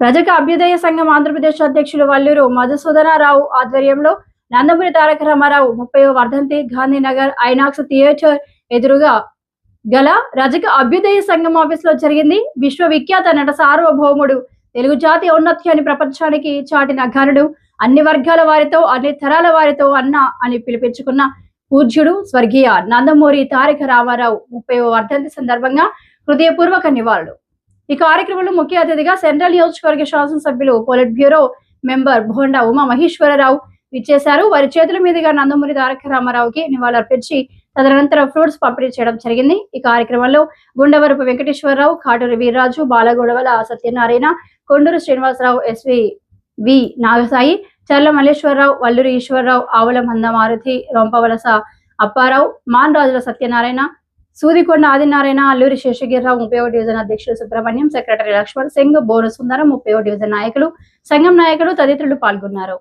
ప్రజక అభ్యుదయ సంఘం ఆంధ్రప్రదేశ్ అధ్యక్షులు వల్లూరు మధుసూదనారావు ఆధ్వర్యంలో నందమూరి తారక రామారావు ముప్పై వర్ధంతి గాంధీనగర్ ఐనాక్స్ థియేటర్ ఎదురుగా గల రజక అభ్యుదయ సంఘం ఆఫీస్లో జరిగింది. విశ్వవిఖ్యాత నట సార్వభౌముడు తెలుగు జాతి ఔన్నత్యాన్ని ప్రపంచానికి చాటిన ఘనుడు అన్ని వర్గాల వారితో అన్ని తరాల వారితో అన్న అని పిలిపించుకున్న పూజ్యుడు స్వర్గీయ నందమూరి తారక రామారావు ముప్పై వర్ధంతి సందర్భంగా హృదయపూర్వక నివాళులు. ఈ కార్యక్రమంలో ముఖ్య అతిథిగా సెంట్రల్ నియోజకవర్గ శాసనసభ్యులు polit bureau member Bonda Uma Maheswararao ఇచ్చేశారు వారి చేతుల మీదుగా నందమూరి తారక రామారావుకి నివాళులర్పించి తదనంతరం ఫ్రూట్స్ పంపిణీ చేయడం జరిగింది. ఈ కార్యక్రమంలో గుండవరపు వెంకటేశ్వరరావు కాటూరి వీర్రాజు బాలగొడవల సత్యనారాయణ కొండూరు శ్రీనివాసరావు ఎస్వి వి నాగసాయి చర్ల మల్లేశ్వరరావు వల్లూరి ఈశ్వరరావు ఆవుల మందమారుతి రొంపవలస అప్పారావు మాన్ రాజుల సత్యనారాయణ సూదికొండ ఆదినారాయణ అల్లూరి శేషగిరిరావు ముప్పై డివిజన్ అధ్యక్షులు సుబ్రహ్మణ్యం సెక్రటరీ లక్ష్మణ్ సింగ్ బోను సుందరం ముప్పై ఒకటి డివిజన్ నాయకులు సంఘం నాయకులు తదితరులు పాల్గొన్నారు.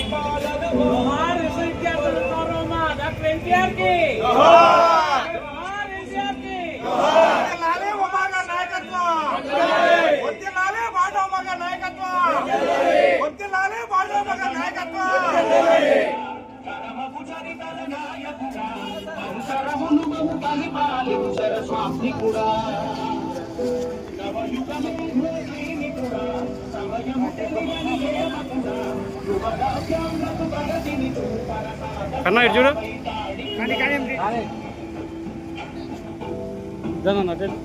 जोहार विश्वविद्यालय करोमा डॉक्टर एनटीआर की బాడోమగా నాయకత్వం కన్నా ఇటు చూడు దానన్న అటు వెళ్ళు.